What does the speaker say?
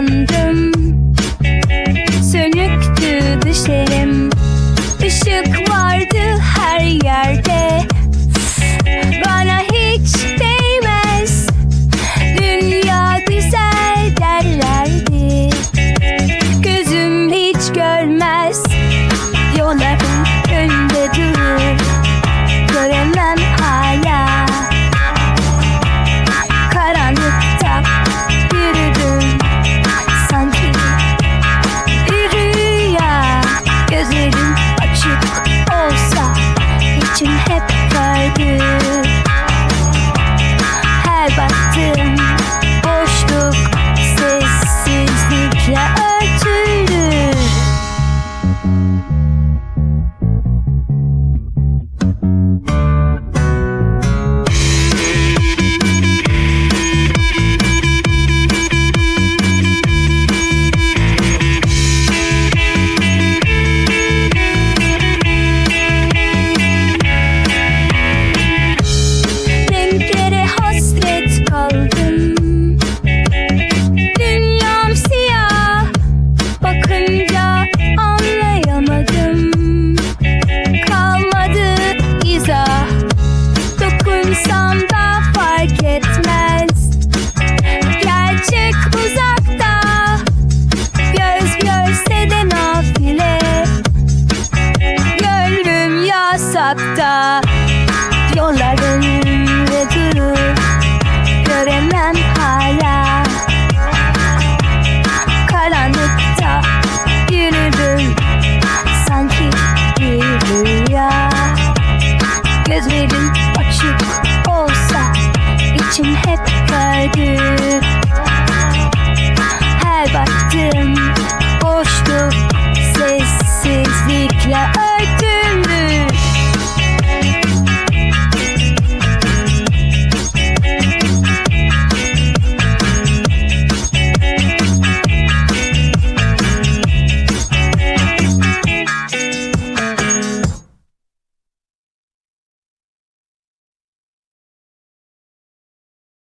sandım Sönüktü dış 좀 해봐. başka Yolların ve durup göremem hala